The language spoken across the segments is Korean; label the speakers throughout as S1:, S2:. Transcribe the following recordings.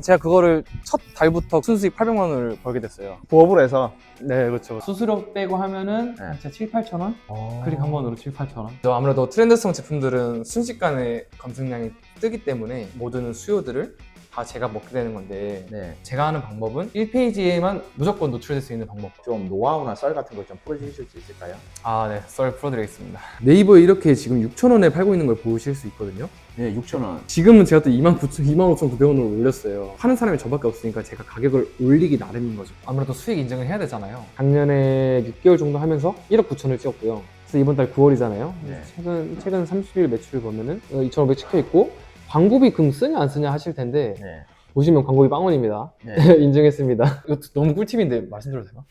S1: 제가 그거를 첫 달부터 순수익 800만 원을 벌게 됐어요.
S2: 부업으로 해서
S1: 네, 그렇죠. 수수료 빼고 하면은
S2: 네.
S1: 한 7, 8천 원? 클릭
S2: 클릭
S1: 한 번으로 7, 8천 원. 아무래도 트렌드성 제품들은 순식간에 검색량이 뜨기 때문에 모든 수요들을 다 제가 먹게 되는 건데
S2: 네.
S1: 제가 하는 방법은 1페이지에만 무조건 노출될 수 있는 방법.
S2: 좀 노하우나 썰 같은 걸 좀 풀어주실 수 있을까요?
S1: 아, 네. 썰 풀어드리겠습니다. 네이버에 이렇게 지금 6,000원에 팔고 있는 걸 보실 수 있거든요.
S2: 네, 9,000원.
S1: 지금은 제가 또 29,000, 25,900원으로 올렸어요. 파는 사람이 저밖에 없으니까 제가 가격을 올리기 나름인 거죠. 아무래도 수익 인증을 해야 되잖아요. 작년에 6개월 정도 하면서 1억 9천을 찍었고요. 그래서 이번 달 9월이잖아요.
S2: 네.
S1: 최근, 최근 30일 매출 보면은 2,500 찍혀 있고, 광고비 금 쓰냐 안 쓰냐 하실 텐데,
S2: 네.
S1: 보시면 광고비 빵원입니다.
S2: 네.
S1: 인증했습니다. 이거 너무 꿀팁인데 말씀드려도 되나?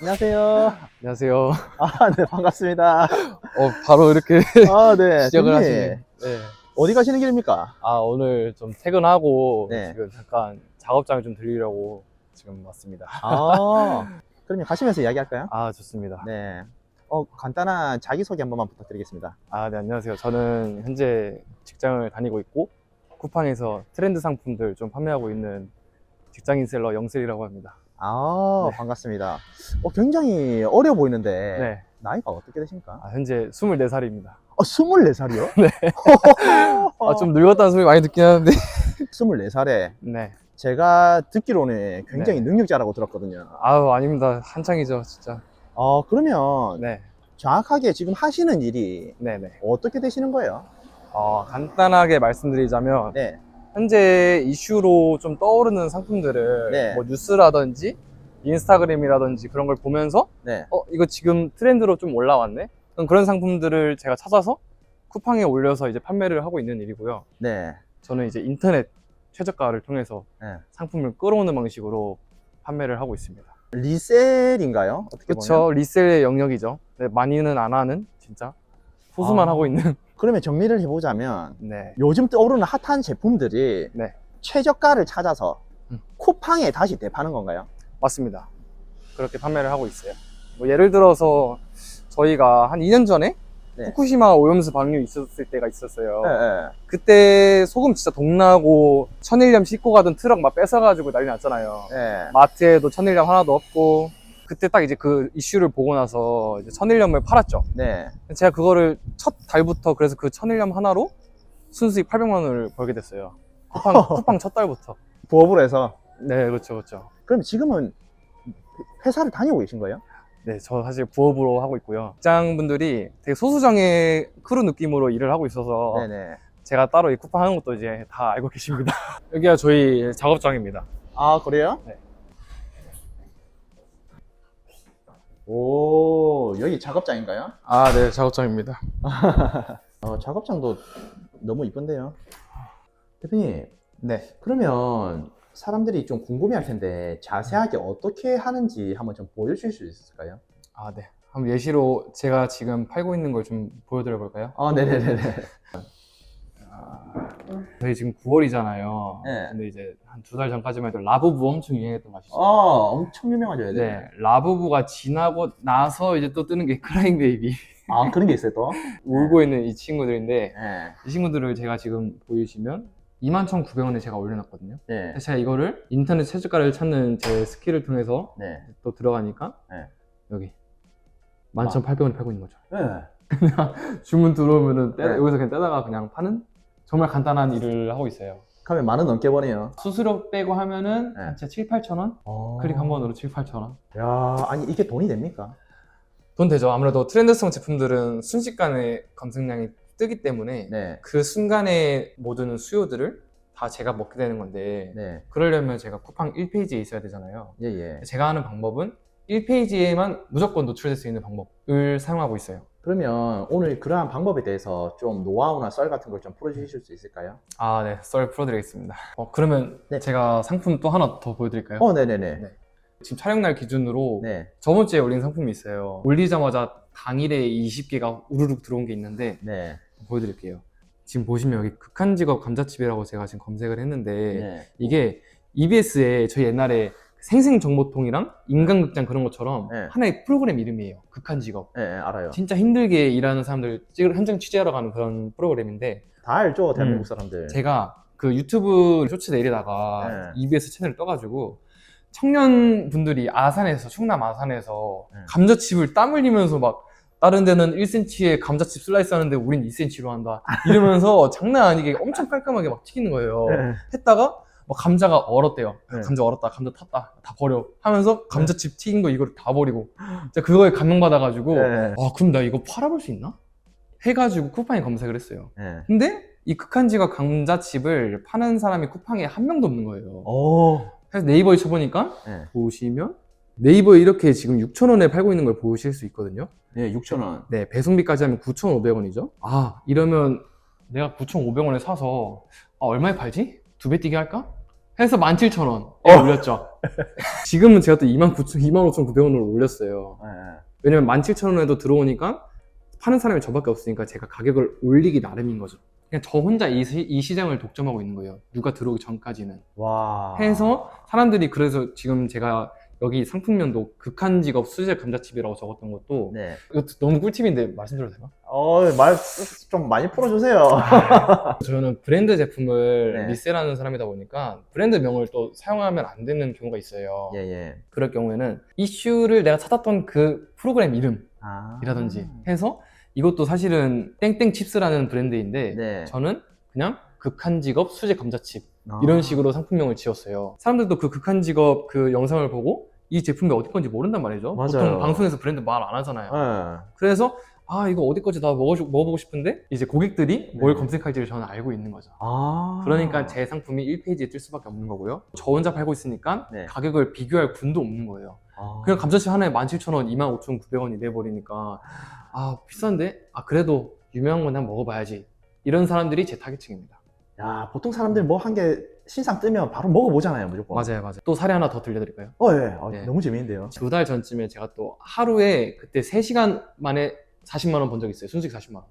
S2: 안녕하세요.
S1: 안녕하세요.
S2: 아, 네, 반갑습니다.
S1: 어, 바로 이렇게
S2: 아, 네.
S1: 시작을 하시네. 네.
S2: 어디 가시는 길입니까?
S1: 아 오늘 좀 퇴근하고
S2: 네.
S1: 지금 잠깐 작업장을 좀 들리려고 지금 왔습니다.
S2: 아, 그러면 가시면서 이야기할까요?
S1: 아 좋습니다.
S2: 네. 어, 간단한 자기소개 한 번만 부탁드리겠습니다.
S1: 아 네 안녕하세요. 저는 현재 직장을 다니고 있고 쿠팡에서 트렌드 상품들 좀 판매하고 있는 직장인 셀러 영셀이라고 합니다.
S2: 아,
S1: 네.
S2: 반갑습니다. 어, 굉장히 어려 보이는데,
S1: 네.
S2: 나이가 어떻게 되십니까?
S1: 아, 현재 24살입니다.
S2: 어, 24살이요?
S1: 네. 아, 좀 늙었다는 소리 많이 듣긴 하는데.
S2: 24살에
S1: 네.
S2: 제가 듣기로는 굉장히
S1: 네.
S2: 능력자라고 들었거든요.
S1: 아유 아닙니다. 한창이죠 진짜.
S2: 어, 그러면
S1: 네.
S2: 정확하게 지금 하시는 일이
S1: 네네.
S2: 어떻게 되시는 거예요?
S1: 어, 간단하게 말씀드리자면
S2: 네.
S1: 현재 이슈로 좀 떠오르는 상품들을
S2: 네.
S1: 뭐 뉴스라든지 인스타그램이라든지 그런 걸 보면서
S2: 네.
S1: 어 이거 지금 트렌드로 좀 올라왔네 그럼 그런 상품들을 제가 찾아서 쿠팡에 올려서 이제 판매를 하고 있는 일이고요
S2: 네.
S1: 저는 이제 인터넷 최저가를 통해서
S2: 네.
S1: 상품을 끌어오는 방식으로 판매를 하고 있습니다
S2: 리셀인가요? 어떻게
S1: 그렇죠
S2: 보면?
S1: 리셀의 영역이죠 네, 많이는 안 하는 진짜 소수만
S2: 아.
S1: 하고 있는
S2: 그러면 정리를 해보자면
S1: 네
S2: 요즘 떠오르는 핫한 제품들이
S1: 네.
S2: 최저가를 찾아서
S1: 음.
S2: 쿠팡에 다시 대파는 건가요?
S1: 맞습니다. 그렇게 판매를 하고 있어요. 뭐 예를 들어서 저희가 한 2년 전에
S2: 네.
S1: 후쿠시마 오염수 방류 있었을 때가 있었어요.
S2: 네, 네.
S1: 그때 소금 진짜 동나고 천일염 싣고 가던 트럭 막 뺏어가지고 난리 났잖아요.
S2: 네.
S1: 마트에도 천일염 하나도 없고 그때 딱 이제 그 이슈를 보고 나서 이제 천일염을 팔았죠.
S2: 네.
S1: 제가 그거를 첫 달부터 그래서 그 천일염 하나로 순수익 800만 원을 벌게 됐어요. 쿠팡, 쿠팡 첫 달부터.
S2: 부업으로 해서
S1: 네, 그렇죠, 그렇죠.
S2: 그럼 지금은 회사를 다니고 계신 거예요?
S1: 네, 저 사실 부업으로 하고 있고요. 직장분들이 되게 소수정의 크루 느낌으로 일을 하고 있어서
S2: 네네.
S1: 제가 따로 이 쿠팡 하는 것도 이제 다 알고 계십니다. 여기가 저희 작업장입니다.
S2: 아 그래요?
S1: 네.
S2: 오 여기 작업장인가요?
S1: 아, 네, 작업장입니다.
S2: 어, 작업장도 너무 이쁜데요. 대표님
S1: 네.
S2: 그러면 사람들이 좀 궁금해할 텐데 자세하게 어떻게 하는지 한번 좀 보여주실 수 있을까요?
S1: 아, 네. 한번 예시로 제가 지금 팔고 있는 걸 좀 보여드려 볼까요?
S2: 아 네네네네.
S1: 저희 지금 9월이잖아요.
S2: 네.
S1: 근데 이제 한 두 달 전까지만 해도 라부부 엄청 유행했던 거 아시죠?
S2: 아 엄청 유명하죠.
S1: 네, 라부부가 지나고 나서 이제 또 뜨는 게 크라잉 베이비.
S2: 아 그런 게 있어요 또?
S1: 울고 있는 이 친구들인데
S2: 네.
S1: 이 친구들을 제가 지금 보이시면 21,900원에 제가 올려놨거든요.
S2: 네.
S1: 그래서 제가 이거를 인터넷 최저가를 찾는 제 스킬을 통해서
S2: 네.
S1: 또 들어가니까
S2: 네.
S1: 여기 11,800원에 팔고 있는 거죠.
S2: 네.
S1: 주문 들어오면은 떼-
S2: 네.
S1: 여기서 그냥 떼다가 그냥 파는 정말 간단한 일을 하고 있어요.
S2: 그러면 만 원 넘게 버네요.
S1: 수수료 빼고 하면은
S2: 네.
S1: 한 7, 8천 원? 클릭 한 번으로 7, 8천 원.
S2: 야 아니 이게 돈이 됩니까?
S1: 돈 되죠. 아무래도 트렌드성 제품들은 순식간에 검색량이 뜨기 때문에
S2: 네.
S1: 그 순간에 모든 수요들을 다 제가 먹게 되는 건데
S2: 네.
S1: 그러려면 제가 쿠팡 1페이지에 있어야 되잖아요.
S2: 예 예.
S1: 제가 하는 방법은 1페이지에만 무조건 노출될 수 있는 방법을 사용하고 있어요.
S2: 그러면 오늘 그러한 방법에 대해서 좀 노하우나 썰 같은 걸 좀 풀어주실 수 있을까요?
S1: 아, 네. 썰 풀어드리겠습니다. 어, 그러면
S2: 네.
S1: 제가 상품 또 하나 더 보여드릴까요?
S2: 어 네네네.
S1: 네. 지금 촬영 날 기준으로
S2: 네.
S1: 저번 주에 올린 상품이 있어요. 올리자마자 당일에 20개가 우르륵 들어온 게 있는데
S2: 네.
S1: 보여드릴게요. 지금 보시면 여기 극한 직업 감자칩이라고 제가 지금 검색을 했는데
S2: 네.
S1: 이게 EBS에 저희 옛날에 생생정보통이랑 인간극장 그런 것처럼
S2: 네.
S1: 하나의 프로그램 이름이에요. 극한 직업.
S2: 예, 예, 알아요.
S1: 진짜 힘들게 일하는 사람들 찍을 현장 취재하러 가는 그런 프로그램인데
S2: 다 알죠, 대한민국
S1: 음.
S2: 사람들.
S1: 제가 그 유튜브 쇼츠 내리다가
S2: 네.
S1: EBS 채널을 떠가지고 청년분들이 아산에서 충남 아산에서
S2: 네.
S1: 감자칩을 땀 흘리면서 막 다른 데는 1cm에 감자칩 슬라이스 하는데 우린 2cm로 한다 이러면서 장난 아니게 엄청 깔끔하게 막 튀기는 거예요
S2: 예.
S1: 했다가 뭐 감자가 얼었대요
S2: 네.
S1: 감자 얼었다 감자 탔다 다 버려 하면서 감자칩 튀긴 거 이거를 다 버리고 진짜 그거에 감명받아가지고
S2: 예.
S1: 아 그럼 나 이거 팔아볼 수 있나? 해가지고 쿠팡에 검색을 했어요
S2: 예.
S1: 근데 이 극한지가 감자칩을 파는 사람이 쿠팡에 한 명도 없는 거예요.
S2: 오.
S1: 그래서 네이버에 쳐보니까
S2: 예.
S1: 보시면 네이버에 이렇게 지금 6,000원에 팔고 있는 걸 보실 수 있거든요.
S2: 예, 6,000원.
S1: 네, 배송비까지 하면 9,500원이죠. 아, 이러면 내가 9,500원에 사서 아, 얼마에 팔지? 두 배 뛰게 할까? 해서 17,000원에
S2: 어.
S1: 올렸죠. 지금은 제가 또 29,000, 25,900원으로 올렸어요.
S2: 예, 예.
S1: 왜냐면 17,000원에도 들어오니까 파는 사람이 저밖에 없으니까 제가 가격을 올리기 나름인 거죠. 그냥 저 혼자 이, 시- 이 시장을 독점하고 있는 거예요. 누가 들어오기 전까지는.
S2: 와.
S1: 해서 사람들이 그래서 지금 제가 여기 상품명도 극한 직업 수제 감자칩이라고 적었던 것도
S2: 네.
S1: 이것도 너무 꿀팁인데 말씀드려도 되나?
S2: 어, 말 좀 많이 풀어주세요.
S1: 저는 브랜드 제품을
S2: 네.
S1: 리셀하는 사람이다 보니까 브랜드 명을 또 사용하면 안 되는 경우가 있어요.
S2: 예, 예.
S1: 그럴 경우에는 이슈를 내가 찾았던 그 프로그램 이름
S2: 아.
S1: 이라든지 해서 이것도 사실은 땡땡 칩스라는 브랜드인데
S2: 네.
S1: 저는 그냥 극한 직업 수제 감자칩
S2: 아.
S1: 이런 식으로 상품명을 지었어요. 사람들도 그 극한 직업 그 영상을 보고 이 제품이 어디 건지 모른단 말이죠.
S2: 맞아요.
S1: 보통 방송에서 브랜드 말 안 하잖아요.
S2: 예.
S1: 그래서 아 이거 어디 건지 나 먹어, 먹어보고 싶은데 이제 고객들이 뭘
S2: 네.
S1: 검색할지를 저는 알고 있는 거죠.
S2: 아.
S1: 그러니까 제 상품이 1페이지에 뜰 수밖에 없는 거고요. 저 혼자 팔고 있으니까
S2: 네.
S1: 가격을 비교할 군도 없는 거예요.
S2: 아.
S1: 그냥 감자칩 하나에 17,000원, 25,900원이 돼버리니까 아 비싼데? 아 그래도 유명한 건 한번 먹어봐야지 이런 사람들이 제 타겟층입니다
S2: 야, 보통 사람들 뭐 한 개 신상 뜨면 바로 먹어보잖아요, 무조건.
S1: 맞아요 맞아요 또 사례 하나 더 들려드릴까요?
S2: 어, 예. 어,
S1: 네.
S2: 너무 재미있는데요.
S1: 두 달 전쯤에 제가 또 하루에 그때 3시간 만에 40만 원 번 적 있어요 순수익 40만 원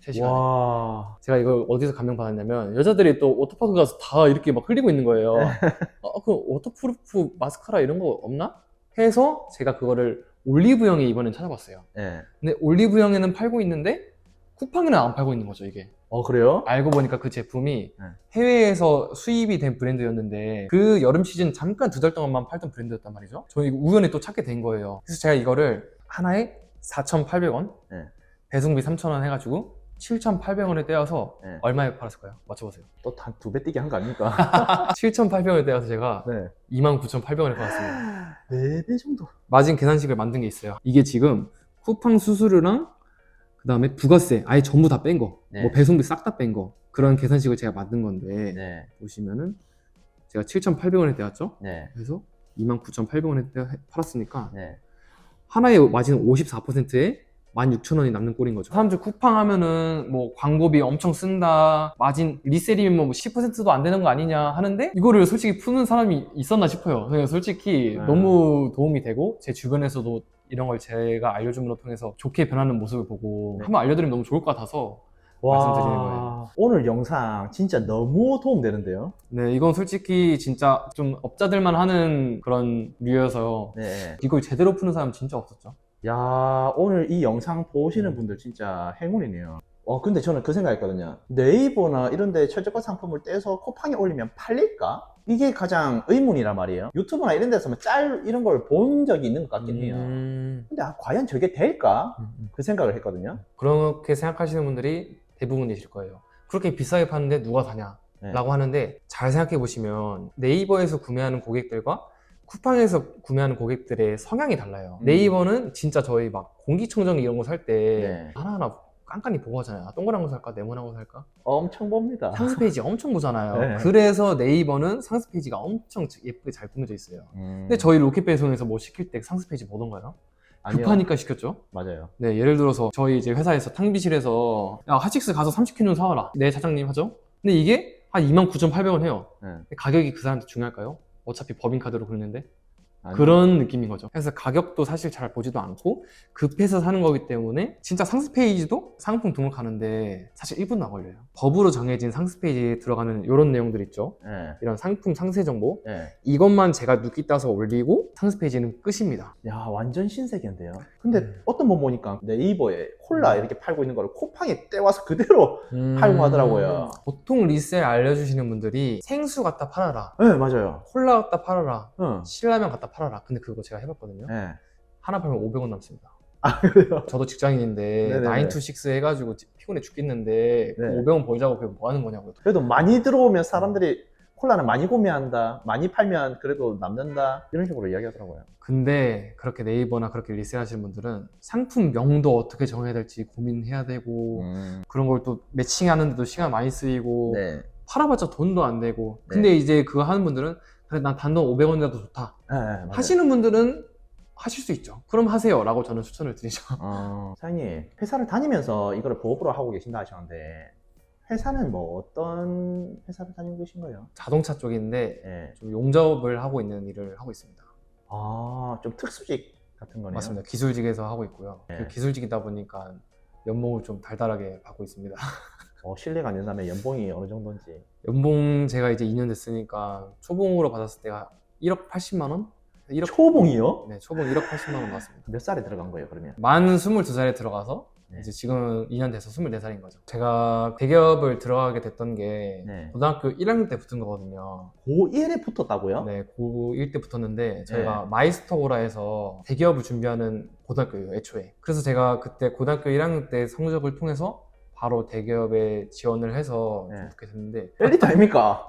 S1: 3시간에
S2: 와.
S1: 제가 이걸 어디서 감명 받았냐면 여자들이 또 워터파크 가서 다 이렇게 막 흘리고 있는 거예요
S2: 네.
S1: 어, 그 워터프루프 마스카라 이런 거 없나? 해서 제가 그거를 올리브영에 이번엔 찾아봤어요
S2: 예.
S1: 근데 올리브영에는 팔고 있는데 쿠팡에는 안 팔고 있는 거죠 이게
S2: 어, 그래요?
S1: 알고 보니까 그 제품이
S2: 네.
S1: 해외에서 수입이 된 브랜드였는데 그 여름 시즌 잠깐 두 달 동안만 팔던 브랜드였단 말이죠 저는 이거 우연히 또 찾게 된 거예요 그래서 제가 이거를 하나에 4,800원
S2: 네.
S1: 배송비 3,000원 해가지고 7,800원에 떼어서
S2: 네.
S1: 얼마에 팔았을까요? 맞춰보세요
S2: 또 한 두 배 뛰기 한 거 아닙니까?
S1: 7,800원에 떼어서 제가
S2: 네.
S1: 29,800원에 팔았습니다
S2: 4배 정도.
S1: 마진 계산식을 만든 게 있어요. 이게 지금 쿠팡 수수료랑 그 다음에 부가세 아예 전부 다 뺀 거,
S2: 네.
S1: 뭐 배송비 싹 다 뺀 거 그런 계산식을 제가 만든 건데
S2: 네.
S1: 보시면은 제가 7,800원에 떼었죠.
S2: 네.
S1: 그래서 29,800원에 팔았으니까
S2: 네.
S1: 하나의 마진은 54%에 16,000원이 남는 꼴인 거죠. 사람들 쿠팡 하면은 뭐 광고비 엄청 쓴다, 마진 리셀이면 뭐 10%도 안 되는 거 아니냐 하는데 이거를 솔직히 푸는 사람이 있었나 싶어요. 그냥 솔직히
S2: 네.
S1: 너무 도움이 되고 제 주변에서도 이런 걸 제가 알려줌으로 통해서 좋게 변하는 모습을 보고
S2: 네.
S1: 한번 알려드리면 너무 좋을 것 같아서 말씀드리는 거예요.
S2: 오늘 영상 진짜 너무 도움되는데요.
S1: 네 이건 솔직히 진짜 좀 업자들만 하는 그런 류여서
S2: 네.
S1: 이걸 제대로 푸는 사람 진짜 없었죠.
S2: 야, 오늘 이 영상 보시는 분들 진짜 행운이네요. 어, 근데 저는 그 생각했거든요. 네이버나 이런 데 최저가 상품을 떼서 쿠팡에 올리면 팔릴까? 이게 가장 의문이란 말이에요. 유튜브나 이런 데서 짤 이런 걸 본 적이 있는 것 같긴 해요.
S1: 음,
S2: 근데 아, 과연 저게 될까?
S1: 음, 음.
S2: 그 생각을 했거든요.
S1: 그렇게 생각하시는 분들이 대부분이실 거예요. 그렇게 비싸게 파는데 누가 사냐?
S2: 네.
S1: 라고 하는데 잘 생각해 보시면 네이버에서 구매하는 고객들과 쿠팡에서 구매하는 고객들의 성향이 달라요.
S2: 음.
S1: 네이버는 진짜 저희 막 공기청정기 이런 거 살때
S2: 네.
S1: 하나하나 깐깐히 보고 하잖아요. 아, 동그란 거 살까? 네모난 거 살까?
S2: 엄청 봅니다.
S1: 상세 페이지 엄청 보잖아요.
S2: 네.
S1: 그래서 네이버는 상세 페이지가 엄청 예쁘게 잘 꾸며져 있어요.
S2: 음,
S1: 근데 저희 로켓 배송에서 뭐 시킬 때 상세 페이지 보던가요?
S2: 아니요.
S1: 급하니까 시켰죠.
S2: 맞아요.
S1: 네, 예를 들어서 저희 이제 회사에서 탕비실에서 야, 하식스 가서 30kg 사와라. 네, 사장님 하죠. 근데 이게 한 29,800원 해요.
S2: 네.
S1: 가격이 그 사람한테 중요할까요? 어차피 법인카드로 긁는데. 그런 느낌인 거죠. 그래서 가격도 사실 잘 보지도 않고 급해서 사는 거기 때문에 진짜 상세 페이지도 상품 등록하는데 사실 1분도 안 걸려요. 법으로 정해진 상세 페이지에 들어가는 이런 내용들 있죠.
S2: 예.
S1: 이런 상품 상세 정보
S2: 예.
S1: 이것만 제가 눕기 따서 올리고 상세 페이지는 끝입니다.
S2: 야 완전 신세계인데요. 근데
S1: 음.
S2: 어떤 분 보니까 네이버에 콜라 이렇게 팔고 있는 거를 쿠팡에 떼와서 그대로 팔고 하더라고요.
S1: 보통 리셀 알려주시는 분들이 생수 갖다 팔아라.
S2: 네 맞아요.
S1: 콜라 갖다 팔아라.
S2: 응.
S1: 신라면 갖다 팔아라. 근데 그거 제가 해봤거든요.
S2: 예.
S1: 하나 팔면 500원 남습니다.
S2: 아 그래요?
S1: 저도 직장인인데
S2: 네네네.
S1: 9 to 6 해가지고 피곤해 죽겠는데 그
S2: 네.
S1: 500원 벌자고 그게 뭐 하는 거냐고요.
S2: 그래도 많이 들어오면 사람들이 콜라는 많이 구매한다. 많이 팔면 그래도 남는다. 이런 식으로 이야기하더라고요.
S1: 근데 그렇게 네이버나 그렇게 리셀하시는 분들은 상품명도 어떻게 정해야 될지 고민해야 되고
S2: 음.
S1: 그런 걸 또 매칭하는데도 시간 많이 쓰이고
S2: 네.
S1: 팔아봤자 돈도 안 되고
S2: 네.
S1: 근데 이제 그거 하는 분들은 그래 난 단돈 500원이라도 좋다
S2: 네.
S1: 하시는 분들은 하실 수 있죠 그럼 하세요 라고 저는 추천을 드리죠
S2: 어, 사장님 회사를 다니면서 이거를 보업으로 하고 계신다 하셨는데 회사는 뭐 어떤 회사를 다니고 계신 거예요?
S1: 자동차 쪽인데
S2: 예.
S1: 좀 용접을 하고 있는 일을 하고 있습니다
S2: 아, 좀 특수직 같은 거네요.
S1: 맞습니다 기술직에서 하고 있고요
S2: 네.
S1: 그 기술직이다 보니까 연봉을 좀 달달하게 받고 있습니다
S2: 어, 실례가 안 된다면 연봉이 어느 정도인지.
S1: 연봉 제가 이제 2년 됐으니까 초봉으로 받았을 때가 1억 80만 원? 1억
S2: 초봉이요?
S1: 네 초봉 1억 80만 원 나왔습니다
S2: 몇 살에 들어간 거예요, 그러면?
S1: 만 22살에 들어가서
S2: 네.
S1: 이제 지금 2년 돼서 24살인 거죠. 제가 대기업을 들어가게 됐던 게
S2: 네.
S1: 고등학교 1학년 때 붙은 거거든요.
S2: 고1에 붙었다고요?
S1: 네, 고1 때 붙었는데 저희가 마이스터고라 해서 대기업을 준비하는 고등학교예요, 애초에. 그래서 제가 그때 고등학교 1학년 때 성적을 통해서 바로 대기업에 지원을 해서
S2: 네.
S1: 붙게 됐는데
S2: 엘리트 아닙니까?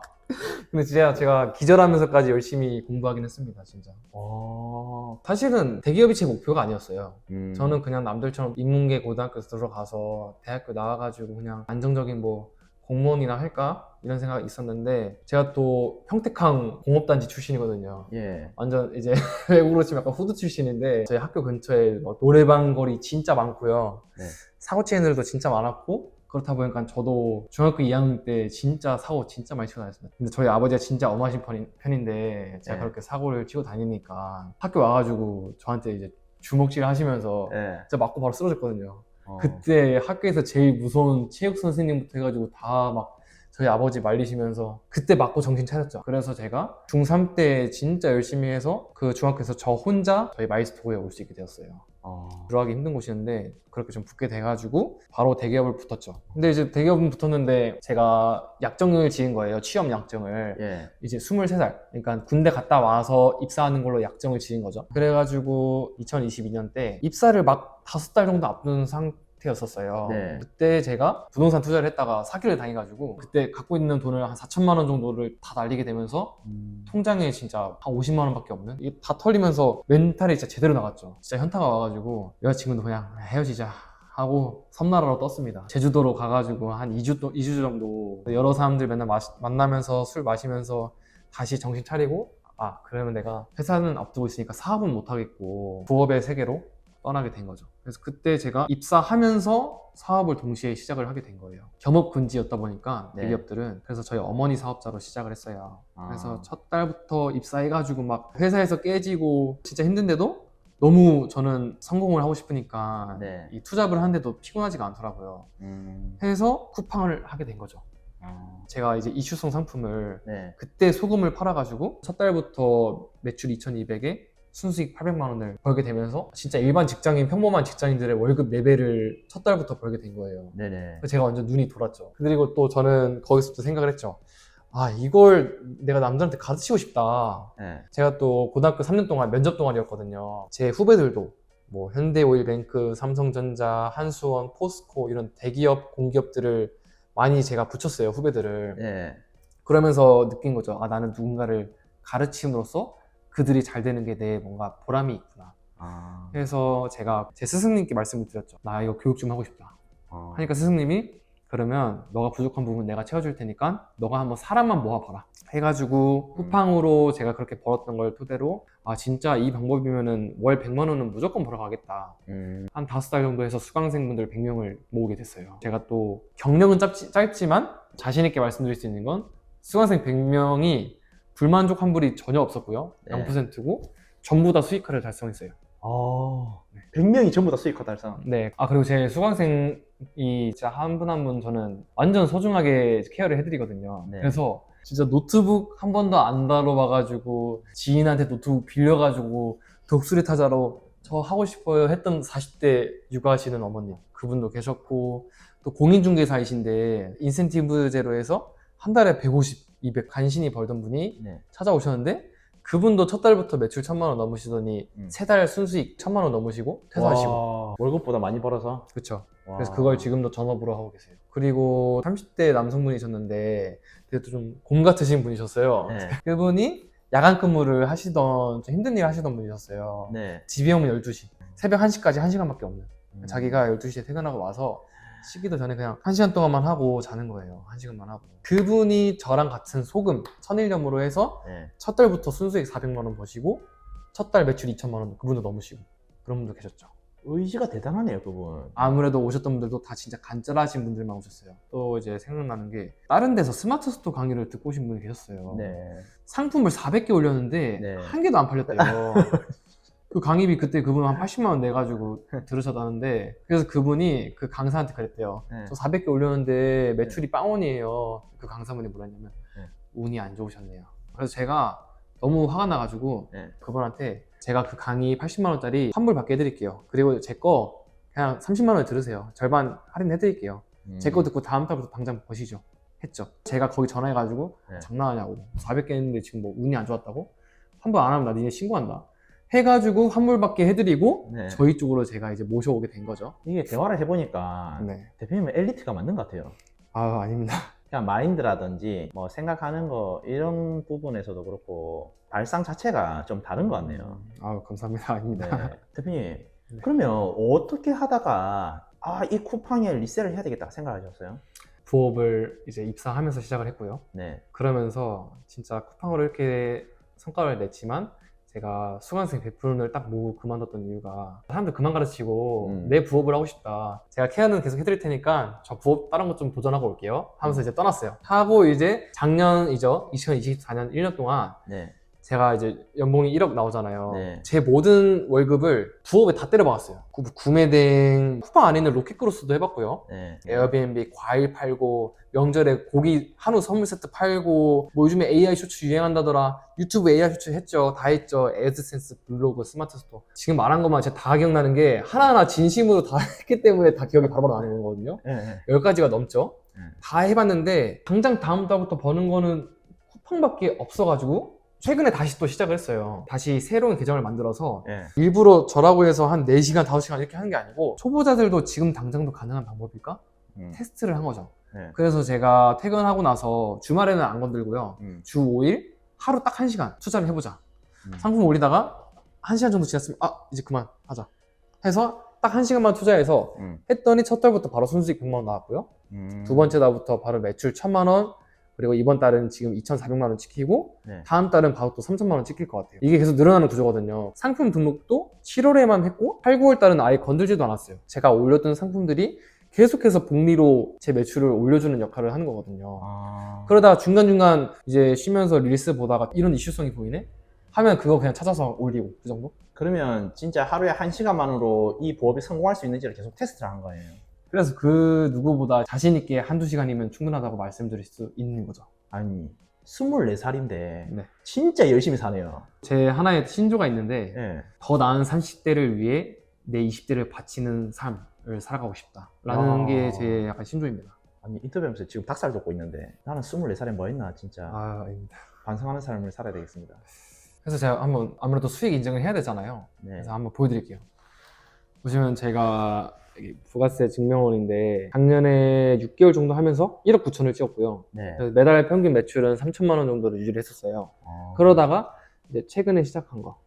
S1: 근데 진짜 제가 기절하면서까지 열심히 공부하긴 했습니다, 진짜.
S2: 어,
S1: 사실은 대기업이 제 목표가 아니었어요.
S2: 음.
S1: 저는 그냥 남들처럼 인문계 고등학교 들어가서 대학교 나와가지고 그냥 안정적인 뭐 공무원이나 할까 이런 생각이 있었는데 제가 또 평택항 공업단지 출신이거든요.
S2: 예.
S1: 완전 이제 외국으로 치면 약간 후드 출신인데 저희 학교 근처에 뭐 노래방 거리 진짜 많고요.
S2: 네.
S1: 사고 애들도 진짜 많았고 그렇다 보니까 저도 중학교 2학년 때 진짜 사고 진짜 많이 치고 다녔습니다. 근데 저희 아버지가 진짜 엄하신 편인, 편인데 제가
S2: 네.
S1: 그렇게 사고를 치고 다니니까 학교 와가지고 저한테 이제 주먹질 하시면서
S2: 예.
S1: 진짜 맞고 바로 쓰러졌거든요.
S2: 어.
S1: 그때 학교에서 제일 무서운 체육 선생님부터 해가지고 다 막 저희 아버지 말리시면서 그때 맞고 정신 차렸죠. 그래서 제가 중3 때 진짜 열심히 해서 그 중학교에서 저 혼자 저희 마이스토에 올 수 있게 되었어요.
S2: 어.
S1: 들어가기 힘든 곳이었는데 그렇게 좀 붙게 돼가지고 바로 대기업을 붙었죠. 근데 이제 대기업은 붙었는데 제가 약정을 지은 거예요. 취업 약정을.
S2: 예.
S1: 이제 23살. 그러니까 군대 갔다 와서 입사하는 걸로 약정을 지은 거죠. 그래가지고 2022년 때 입사를 막 다섯 달 정도 앞둔 상태 였었어요.
S2: 네.
S1: 그때 제가 부동산 투자를 했다가 사기를 당해가지고 그때 갖고 있는 돈을 한 4천만 원 정도를 다 날리게 되면서
S2: 음.
S1: 통장에 진짜 한 50만 원밖에 없는 이게 다 털리면서 멘탈이 진짜 제대로 나갔죠. 진짜 현타가 와가지고 여자친구도 그냥 헤어지자. 하고 섬나라로 떴습니다. 제주도로 가가지고 한 2주, 또, 2주 정도 여러 사람들 맨날 마시- 만나면서 술 마시면서 다시 정신 차리고 아 그러면 내가 회사는 앞두고 있으니까 사업은 못하겠고 부업의 세계로 떠나게 된 거죠. 그래서 그때 제가 입사하면서 사업을 동시에 시작을 하게 된 거예요. 겸업군지였다 보니까
S2: 네.
S1: 대기업들은 그래서 저희 어머니 사업자로 시작을 했어요.
S2: 아.
S1: 그래서 첫 달부터 입사해가지고 막 회사에서 깨지고 진짜 힘든데도 너무 저는 성공을 하고 싶으니까
S2: 네.
S1: 이 투잡을 하는데도 피곤하지가 않더라고요.
S2: 음.
S1: 해서 쿠팡을 하게 된 거죠.
S2: 아.
S1: 제가 이제 이슈성 상품을
S2: 네.
S1: 그때 소금을 팔아가지고 첫 달부터 매출 2,200에 순수익 800만 원을 벌게 되면서 진짜 일반 직장인 평범한 직장인들의 월급 4배를 첫 달부터 벌게 된 거예요.
S2: 네네.
S1: 제가 완전 눈이 돌았죠. 그리고 또 저는 거기서부터 생각을 했죠. 아 이걸 내가 남들한테 가르치고 싶다.
S2: 네.
S1: 제가 또 고등학교 3년 동안 면접 동아리였거든요. 제 후배들도 뭐 현대오일뱅크, 삼성전자, 한수원, 포스코 이런 대기업 공기업들을 많이 제가 붙였어요 후배들을.
S2: 네.
S1: 그러면서 느낀 거죠. 아 나는 누군가를 가르침으로써 그들이 잘 되는 게 내 뭔가 보람이 있구나.
S2: 아.
S1: 그래서 제가 제 스승님께 말씀을 드렸죠. 나 이거 교육 좀 하고 싶다.
S2: 어.
S1: 하니까 스승님이 그러면 너가 부족한 부분 내가 채워줄 테니까 너가 한번 사람만 모아봐라 해가지고
S2: 음.
S1: 쿠팡으로 제가 그렇게 벌었던 걸 토대로 아 진짜 이 방법이면은 월 100만 원은 무조건 벌어가겠다
S2: 음.
S1: 한 다섯 달 정도 해서 수강생분들 100명을 모으게 됐어요 제가 또 경력은 짧지, 짧지만 자신 있게 말씀드릴 수 있는 건 수강생 100명이 불만족 환불이 전혀 없었고요
S2: 네.
S1: 0%고 전부 다 수익화를 달성했어요.
S2: 아, 100명이 전부 다 수익화 달성.
S1: 네. 아 그리고 제 수강생이 진짜 한 분 한 분 저는 완전 소중하게 케어를 해드리거든요.
S2: 네.
S1: 그래서 진짜 노트북 한 번도 안 다뤄봐가지고 지인한테 노트북 빌려가지고 독수리 타자로 저 하고 싶어요 했던 40대 육아하시는 어머님 그분도 계셨고 또 공인중개사이신데 인센티브제로 해서 한 달에 150, 200 간신히 벌던 분이
S2: 네.
S1: 찾아오셨는데 그분도 첫 달부터 매출 천만 원 넘으시더니
S2: 음.
S1: 세 달 순수익 천만 원 넘으시고 퇴사하시고
S2: 와, 월급보다 많이 벌어서.
S1: 그렇죠.
S2: 와.
S1: 그래서 그걸 지금도 전업으로 하고 계세요. 그리고 30대 남성분이셨는데 그래도 좀 곰 같으신 분이셨어요.
S2: 네.
S1: 그분이 야간 근무를 하시던 좀 힘든 일 하시던 분이셨어요.
S2: 네.
S1: 집에 오면 12시. 새벽 1시까지 1시간밖에 없는.
S2: 음.
S1: 자기가 12시에 퇴근하고 와서 쉬기도 전에 그냥 1시간 동안만 하고 자는 거예요. 1시간만 하고. 그분이 저랑 같은 소금, 천일염으로 해서
S2: 네.
S1: 첫 달부터 순수익 400만 원 버시고 첫 달 매출 2천만 원 그분도 넘으시고 그런 분도 계셨죠.
S2: 의지가 대단하네요, 그분.
S1: 아무래도 오셨던 분들도 다 진짜 간절하신 분들만 오셨어요. 또 이제 생각나는 게 다른 데서 스마트 스토어 강의를 듣고 오신 분이 계셨어요.
S2: 네.
S1: 상품을 400개 올렸는데
S2: 네.
S1: 한 개도 안 팔렸대요. 그 강의비 그때 그분 한 80만 원 내가지고 들으셨다는데 그래서 그분이 그 강사한테 그랬대요.
S2: 네.
S1: 저 400개 올렸는데 매출이 빵원이에요. 그 강사분이 뭐랬냐면
S2: 네.
S1: 운이 안 좋으셨네요. 그래서 제가 너무 화가 나가지고
S2: 네.
S1: 그분한테 제가 그 강의 80만 원짜리 환불 받게 해드릴게요. 그리고 제 거 그냥 30만 원에 들으세요. 절반 할인해드릴게요.
S2: 음.
S1: 제거 듣고 다음 달부터 당장 버시죠. 했죠. 제가 거기 전화해가지고
S2: 네.
S1: 장난하냐고 400개 했는데 지금 뭐 운이 안 좋았다고 환불 안 하면 나 니네 신고한다. 해가지고 환불 받게 해드리고
S2: 네.
S1: 저희 쪽으로 제가 이제 모셔오게 된 거죠.
S2: 이게 대화를 해보니까
S1: 네.
S2: 대표님은 엘리트가 맞는 것 같아요.
S1: 아 아닙니다.
S2: 그냥 마인드라든지 뭐 생각하는 거 이런 부분에서도 그렇고 발상 자체가 좀 다른 것 같네요.
S1: 아 감사합니다. 아닙니다.
S2: 네. 대표님 그러면 어떻게 하다가 아 이 쿠팡에 리셀을 해야 되겠다 생각하셨어요?
S1: 부업을 이제 입사하면서 시작을 했고요.
S2: 네.
S1: 그러면서 진짜 쿠팡으로 이렇게 성과를 냈지만 제가 수강생 100%를 딱 모으고 그만뒀던 이유가 사람들 그만 가르치고
S2: 음.
S1: 내 부업을 하고 싶다. 제가 케어는 계속 해드릴 테니까 저 부업 다른 것 좀 도전하고 올게요. 하면서 이제 떠났어요. 하고 이제 작년이죠. 2024년 1년 동안
S2: 네.
S1: 제가 이제 연봉이 1억 나오잖아요.
S2: 네.
S1: 제 모든 월급을 부업에 다 때려박았어요. 구- 구매된 쿠팡 안에 있는 로켓크로스도 해봤고요.
S2: 네.
S1: 에어비앤비 과일 팔고 명절에 고기 한우 선물 세트 팔고 뭐 요즘에 AI 쇼츠 유행한다더라 유튜브 AI 쇼츠 했죠 다 했죠 에드센스 블로그 스마트 스토어 지금 말한 것만 제가 다 기억나는 게 하나하나 진심으로 다 했기 때문에 다 기억이 바로바로 나는 거거든요
S2: 네. 네.
S1: 10가지가 넘죠
S2: 네.
S1: 다 해봤는데 당장 다음 달부터 버는 거는 쿠팡밖에 없어가지고 최근에 다시 또 시작을 했어요 다시 새로운 계정을 만들어서
S2: 네.
S1: 일부러 저라고 해서 한 4시간 5시간 이렇게 하는 게 아니고 초보자들도 지금 당장도 가능한 방법일까?
S2: 음.
S1: 테스트를 한 거죠.
S2: 네.
S1: 그래서 제가 퇴근하고 나서 주말에는 안 건들고요.
S2: 음.
S1: 주 5일 하루 딱 1시간 투자를 해보자.
S2: 음.
S1: 상품 올리다가 1시간 정도 지났으면 아 이제 그만 하자. 해서 딱 1시간만 투자해서
S2: 음.
S1: 했더니 첫 달부터 바로 순수익 100만 원 나왔고요.
S2: 음.
S1: 두 번째 달부터 바로 매출 1000만 원 그리고 이번 달은 지금 2,400만 원 찍히고
S2: 네.
S1: 다음 달은 바로 또 3천만 원 찍힐 것 같아요. 이게 계속 늘어나는 구조거든요. 상품 등록도 7월에만 했고 8, 9월 달은 아예 건들지도 않았어요. 제가 올렸던 상품들이 계속해서 복리로 제 매출을 올려주는 역할을 하는 거거든요.
S2: 아.
S1: 그러다가 중간중간 이제 쉬면서 릴스 보다가 이런 이슈성이 보이네? 하면 그거 그냥 찾아서 올리고 그 정도?
S2: 그러면 진짜 하루에 한 시간만으로 이 부업이 성공할 수 있는지를 계속 테스트를 한 거예요.
S1: 그래서 그 누구보다 자신 있게 한두 시간이면 충분하다고 말씀드릴 수 있는 거죠.
S2: 아니 24살인데
S1: 네.
S2: 진짜 열심히 사네요.
S1: 제 하나의 신조가 있는데
S2: 네.
S1: 더 나은 30대를 위해 내 20대를 바치는 삶을 살아가고 싶다라는
S2: 와.
S1: 게제 약간 신조입니다.
S2: 아니 인터뷰하면서 지금 닭살 돋고 있는데 나는 24살에 뭐 했나 진짜
S1: 아, 아닙니다.
S2: 반성하는 삶을 살아야 되겠습니다.
S1: 그래서 제가 한번 아무래도 수익 인증을 해야 되잖아요.
S2: 네.
S1: 그래서 한번 보여드릴게요. 보시면 제가 부가세 증명원인데 작년에 6개월 정도 하면서 1억 9천을 찍었고요.
S2: 네.
S1: 그래서 매달 평균 매출은 3천만 원 정도를 유지를 했었어요.
S2: 어.
S1: 그러다가 이제 최근에 시작한 거.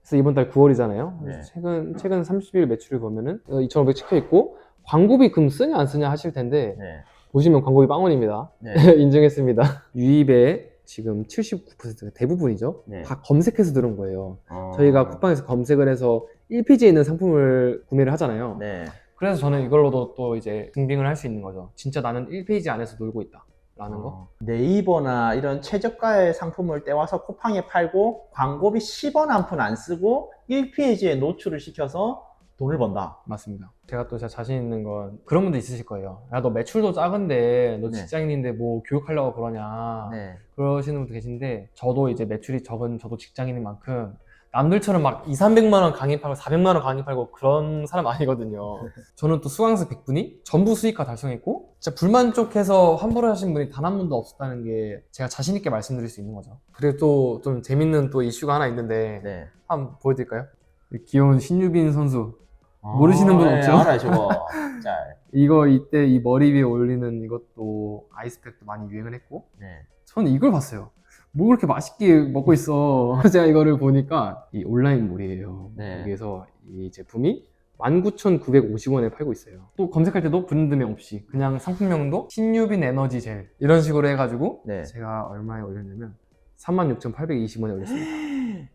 S1: 그래서 이번 달 9월이잖아요.
S2: 네.
S1: 최근 최근 30일 매출을 보면은 2,500 찍혀 있고 광고비 금 쓰냐 안 쓰냐 하실 텐데
S2: 네.
S1: 보시면 광고비 빵원입니다.
S2: 네.
S1: 인증했습니다. 유입의 지금 79%가 대부분이죠.
S2: 네.
S1: 다 검색해서 들은 거예요.
S2: 어.
S1: 저희가 쿠팡에서 검색을 해서 1페이지에 있는 상품을 구매를 하잖아요.
S2: 네.
S1: 그래서 저는 이걸로도 또 이제 증빙을 할 수 있는 거죠. 진짜 나는 1페이지 안에서 놀고 있다. 거.
S2: 어, 네이버나 이런 최저가의 상품을 떼와서 쿠팡에 팔고 광고비 10원 한 푼 안 쓰고 1페이지에 노출을 시켜서 돈을 번다.
S1: 맞습니다. 제가 또 제가 자신 있는 건 그런 분도 있으실 거예요. 야, 너 매출도 작은데 너
S2: 네.
S1: 직장인인데 뭐 교육하려고 그러냐.
S2: 네.
S1: 그러시는 분도 계신데 저도 이제 매출이 적은 저도 직장인인 만큼 남들처럼 막 2, 300만 원 강의 팔고 400만 원 강의 팔고 그런 사람 아니거든요. 저는 또 수강생 100분이 전부 수익화 달성했고 진짜 불만족해서 환불을 하신 분이 단 한 분도 없었다는 게 제가 자신 있게 말씀드릴 수 있는 거죠. 그리고 또 좀 재밌는 또 이슈가 하나 있는데
S2: 네.
S1: 한번 보여드릴까요? 이 귀여운 신유빈 선수 모르시는 분
S2: 네,
S1: 없죠?
S2: 알아요, 저거. 짤.
S1: 이거 이때 이 머리 위에 올리는 이것도 아이스팩도 많이 유행을 했고
S2: 네.
S1: 저는 이걸 봤어요. 뭐 그렇게 맛있게 먹고 있어. 제가 이거를 보니까 이 온라인몰이에요.
S2: 네.
S1: 여기에서 이 제품이 19,950원에 팔고 있어요. 또 검색할 때도 브랜드명 없이 그냥 상품명도 신유빈 에너지 젤 이런 식으로 해가지고
S2: 네.
S1: 제가 얼마에 올렸냐면 36,820원에 올렸습니다.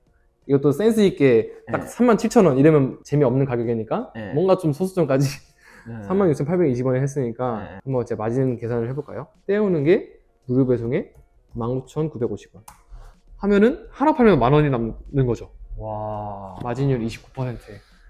S1: 이것도 센스 있게 딱
S2: 네.
S1: 37,000원 이러면 재미없는 가격이니까
S2: 네.
S1: 뭔가 좀 소수점까지
S2: 네.
S1: 36,820원에 했으니까
S2: 네.
S1: 한번 제 마진 계산을 해볼까요? 떼우는 게 무료 배송에 19,950원 하면은 하나 팔면 만 원이 남는 거죠
S2: 와.
S1: 마진율 29%.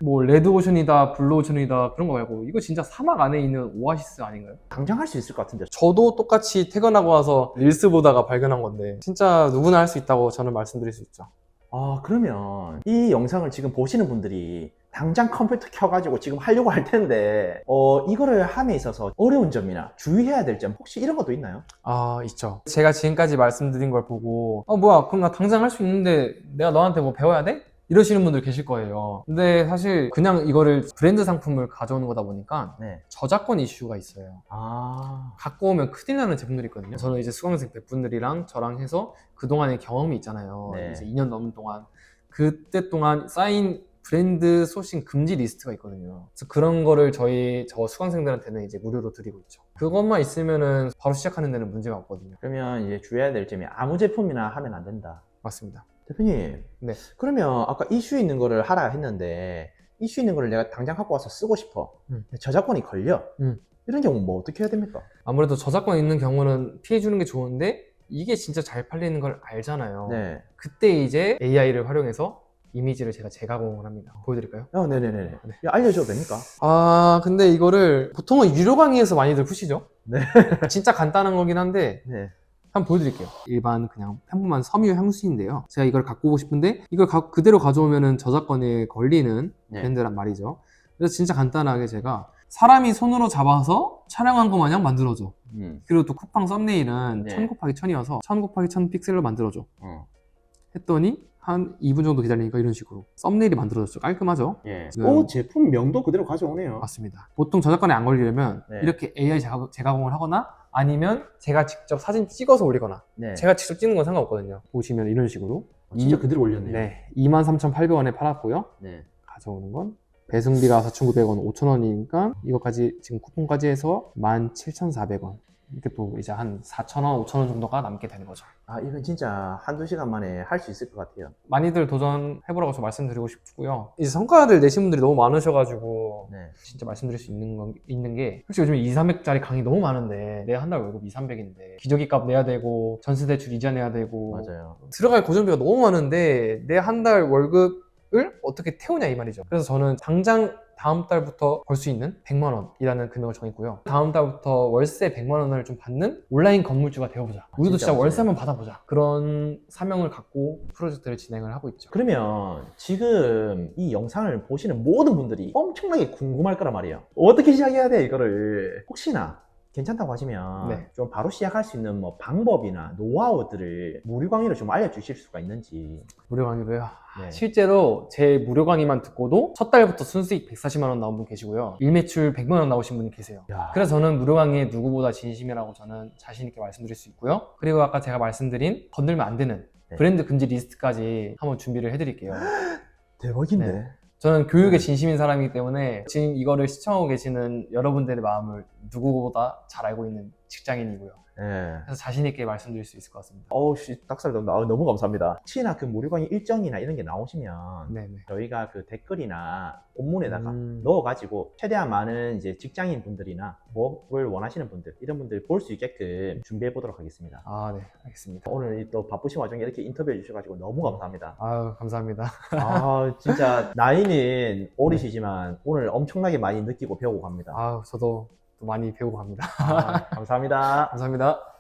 S1: 뭐 레드오션이다 블루오션이다 그런 거 말고 이거 진짜 사막 안에 있는 오아시스 아닌가요?
S2: 당장 할 수 있을 것 같은데.
S1: 저도 똑같이 퇴근하고 와서 릴스 보다가 발견한 건데 진짜 누구나 할 수 있다고 저는 말씀드릴 수 있죠
S2: 아, 그러면 이 영상을 지금 보시는 분들이 당장 컴퓨터 켜가지고 지금 하려고 할 텐데, 어, 이거를 함에 있어서 어려운 점이나 주의해야 될 점 혹시 이런 것도 있나요?
S1: 아, 있죠. 제가 지금까지 말씀드린 걸 보고, 어, 뭐야, 그럼 나 당장 할 수 있는데 내가 너한테 뭐 배워야 돼? 이러시는 분들 계실 거예요. 근데 사실 그냥 이거를 브랜드 상품을 가져오는 거다 보니까
S2: 네.
S1: 저작권 이슈가 있어요.
S2: 아,
S1: 갖고 오면 큰일 나는 제품들이 있거든요. 저는 이제 수강생 100분들이랑 저랑 해서 그동안의 경험이 있잖아요.
S2: 네.
S1: 이제 2년 넘은 동안. 그때 동안 쌓인 브랜드 소싱 금지 리스트가 있거든요. 그래서 그런 거를 저희 저 수강생들한테는 이제 무료로 드리고 있죠. 그것만 있으면은 바로 시작하는 데는 문제가 없거든요.
S2: 그러면 이제 주의해야 될 점이 아무 제품이나 하면 안 된다.
S1: 맞습니다.
S2: 대표님.
S1: 네.
S2: 그러면 아까 이슈 있는 거를 하라 했는데, 이슈 있는 거를 내가 당장 갖고 와서 쓰고 싶어.
S1: 음.
S2: 저작권이 걸려.
S1: 음.
S2: 이런 경우 뭐 어떻게 해야 됩니까?
S1: 아무래도 저작권 있는 경우는 피해 주는 게 좋은데 이게 진짜 잘 팔리는 걸 알잖아요.
S2: 네.
S1: 그때 이제 AI를 활용해서 이미지를 제가 재가공을 합니다. 보여드릴까요?
S2: 어, 네네네네.
S1: 네.
S2: 야, 알려줘도 됩니까?
S1: 아 근데 이거를 보통은 유료 강의에서 많이들 푸시죠?
S2: 네.
S1: 진짜 간단한 거긴 한데
S2: 네.
S1: 한번 보여드릴게요. 일반 그냥 평범한 섬유 향수인데요. 제가 이걸 갖고 오고 싶은데 이걸 가- 그대로 가져오면은 저작권에 걸리는
S2: 네.
S1: 브랜드란 말이죠. 그래서 진짜 간단하게 제가 사람이 손으로 잡아서 촬영한 것 마냥 만들어줘.
S2: 음.
S1: 그리고 또 쿠팡 썸네일은
S2: 네.
S1: 1000 곱하기 1000이어서 1000 곱하기 1000 픽셀로 만들어줘.
S2: 어.
S1: 했더니 한 2분 정도 기다리니까 이런 식으로 썸네일이 만들어졌죠. 깔끔하죠?
S2: 예.
S1: 네.
S2: 오, 제품 명도 그대로 가져오네요.
S1: 맞습니다. 보통 저작권에 안 걸리려면
S2: 네.
S1: 이렇게 AI 재가- 재가공을 하거나 아니면 제가 직접 사진 찍어서 올리거나
S2: 네.
S1: 제가 직접 찍는 건 상관없거든요. 보시면 이런 식으로
S2: 어, 진짜
S1: 이-
S2: 그대로 올렸네요.
S1: 네, 23,800원에 팔았고요.
S2: 네.
S1: 가져오는 건 배송비가 4,900원, 5,000원이니까 이거까지 지금 쿠폰까지 해서 17,400원. 이렇게 또 이제 한 4,000원, 5,000원 정도가 남게 되는 거죠.
S2: 아, 이건 진짜 한두 시간 만에 할 수 있을 것 같아요.
S1: 많이들 도전해보라고 저 말씀드리고 싶고요. 이제 성과를 내신 분들이 너무 많으셔가지고
S2: 네.
S1: 진짜 말씀드릴 수 있는 건 있는 게 솔직히 요즘에 2, 300짜리 강의 너무 많은데 내 한 달 월급 2, 300인데 기저귀 값 내야 되고 전세 대출 이자 내야 되고
S2: 맞아요.
S1: 들어갈 고정비가 너무 많은데 내 한 달 월급 을 어떻게 태우냐 이 말이죠. 그래서 저는 당장 다음 달부터 벌 수 있는 100만 원이라는 금액을 정했고요. 다음 달부터 월세 100만 원을 좀 받는 온라인 건물주가 되어보자. 우리도
S2: 진짜
S1: 진짜. 월세 한번 받아보자. 그런 사명을 갖고 프로젝트를 진행을 하고 있죠.
S2: 그러면 지금 이 영상을 보시는 모든 분들이 엄청나게 궁금할 거란 말이에요. 어떻게 시작해야 돼, 이거를. 혹시나 괜찮다고 하시면
S1: 네.
S2: 좀 바로 시작할 수 있는 뭐 방법이나 노하우들을 무료 강의로 좀 알려주실 수가 있는지.
S1: 무료 강의로요.
S2: 네.
S1: 실제로 제 무료 강의만 듣고도 첫 달부터 순수익 140만 원 나온 분 계시고요. 일매출 100만 원 나오신 분이 계세요.
S2: 야.
S1: 그래서 저는 무료 강의에 누구보다 진심이라고 저는 자신 있게 말씀드릴 수 있고요. 그리고 아까 제가 말씀드린 건들면 안 되는
S2: 네.
S1: 브랜드 금지 리스트까지 한번 준비를 해드릴게요.
S2: 대박인데.
S1: 네. 저는 교육에
S2: 네.
S1: 진심인 사람이기 때문에 지금 이거를 시청하고 계시는 여러분들의 마음을 누구보다 잘 알고 있는 직장인이고요.
S2: 예.
S1: 그래서 자신 있게 말씀드릴 수 있을 것 같습니다.
S2: 어우, 씨, 딱살 돋는다. 아, 너무 감사합니다. 혹시나 그 무료 강의 일정이나 이런 게 나오시면
S1: 네네.
S2: 저희가 그 댓글이나 본문에다가
S1: 음.
S2: 넣어가지고 최대한 많은 이제 직장인 분들이나 부업을 원하시는 분들 이런 분들 볼 수 있게끔 준비해 보도록 하겠습니다.
S1: 아, 네. 알겠습니다.
S2: 오늘 또 바쁘신 와중에 이렇게 인터뷰해 주셔가지고 너무 감사합니다.
S1: 아유, 감사합니다.
S2: 아 진짜 나이는 어리시지만 오늘 엄청나게 많이 느끼고 배우고 갑니다.
S1: 아유, 저도 또 많이 배우고 갑니다.
S2: 아, 감사합니다.
S1: 감사합니다.